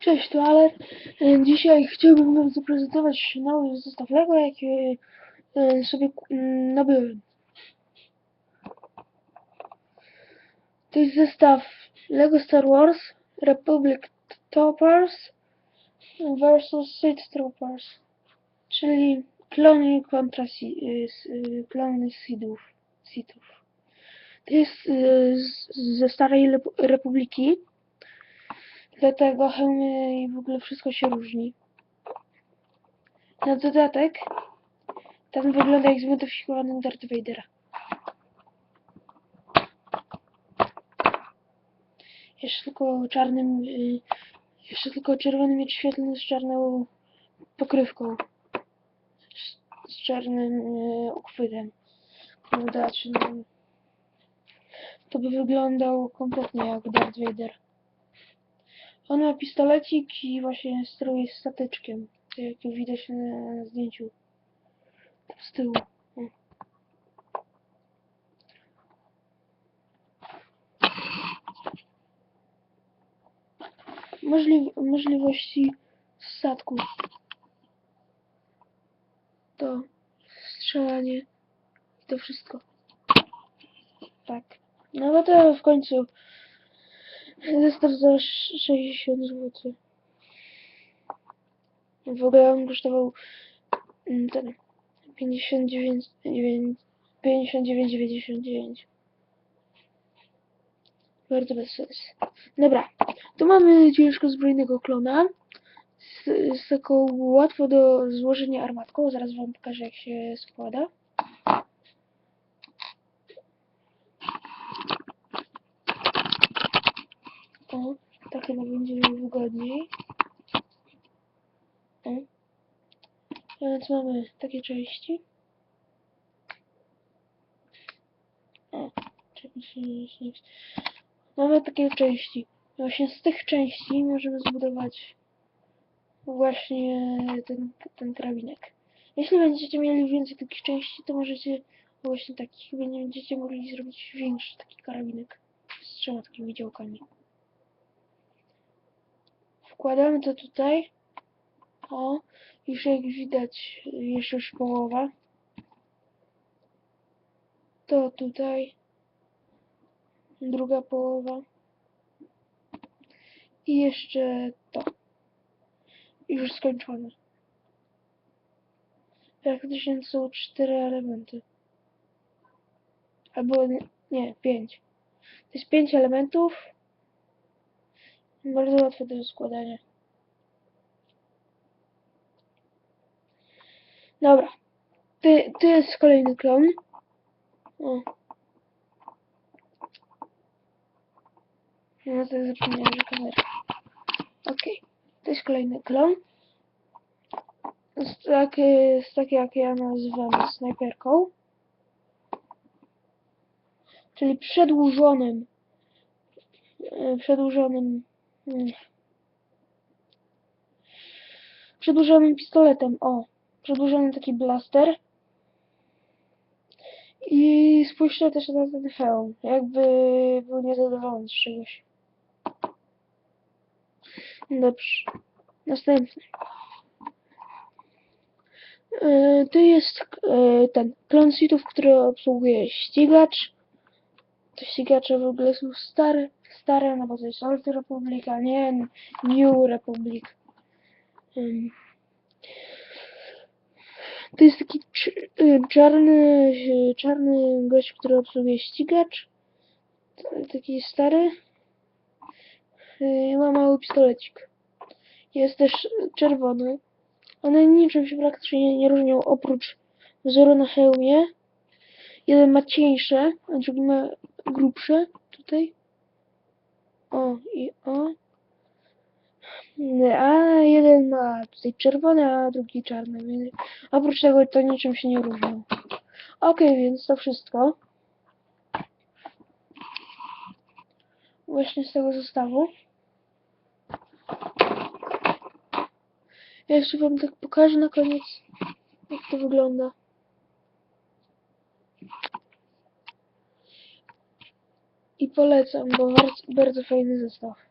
Cześć, tu Aler. E, Dzisiaj chciałbym wam zaprezentować nowy zestaw Lego, jaki e, sobie mm, nabyłem. To jest zestaw Lego Star Wars Republic Troopers versus Sith Troopers, czyli klony kontra s- y, klony Sithów. To jest ze Starej Republiki. Dlatego hełmy i w ogóle wszystko się różni. Na dodatek ten wygląda jak zmodyfikowany Darth Vadera. Jeszcze tylko czarnym, y, jeszcze tylko czerwony miecz świetlny z czarną pokrywką. Z, czarnym y, uchwytem. Prawda, to by wyglądał kompletnie jak Darth Vader. On ma pistolecik i właśnie steruje statyczkiem, tak jak widać na zdjęciu z tyłu. Możli możliwości statku to strzelanie to wszystko. Tak. No bo to w końcu Zestaw za 60 zł. W ogóle on kosztował mm, ten 59 59,99. Bardzo bez sensu. Dobra, tu mamy ciężko zbrojnego klona z, z taką łatwo do złożenia armatką. Zaraz wam pokażę jak się składa. Tak chyba będzie wygodniej. O. A Więc mamy takie części. Nie- Mamy takie części. Właśnie z tych części możemy zbudować właśnie ten, ten. Jeśli będziecie mieli więcej takich części, to możecie właśnie takich, będziecie mogli zrobić większy taki karabinek z trzema takimi działkami. Wkładamy to tutaj. O, już jak widać, jest już połowa. To tutaj. Druga połowa. I jeszcze to. Już skończone. Praktycznie są cztery elementy. Albo nie, pięć. To jest pięć elementów. Bardzo łatwe do składania. Dobra. Ty, ty jest kolejny klon. O. No to zapomniałem, że kamera. Okej. To jest kolejny klon. Z tak, z tak jak ja nazywam snajperką. Czyli przedłużonym. e, Przedłużonym. Mm, Przedłużonym pistoletem. O. Przedłużony taki blaster. I spójrzcie też na ten hełm. Jakby był niezadowolony z czegoś. Dobrze. Następny. E, To jest e, ten klon sitów, który obsługuje ścigacz. Te ścigacze w ogóle są stare, stare, no bo to jest Old Republic, a nie New Republic. Ym. To jest taki y, czarny, y, czarny gość, który obsługuje ścigacz. Taki stary. Y, Ma mały pistolecik. Jest też czerwony. One niczym się praktycznie nie różnią oprócz wzoru na hełmie. Jeden ma cieńsze, a drugi ma grubsze. Tutaj. O i o. A jeden ma tutaj czerwone, a drugi czarny. Oprócz tego to niczym się nie różnią. Okej, więc to wszystko. Właśnie z tego zestawu. Ja jeszcze wam tak pokażę na koniec, jak to wygląda. I polecam, bo bardzo, bardzo fajny zestaw.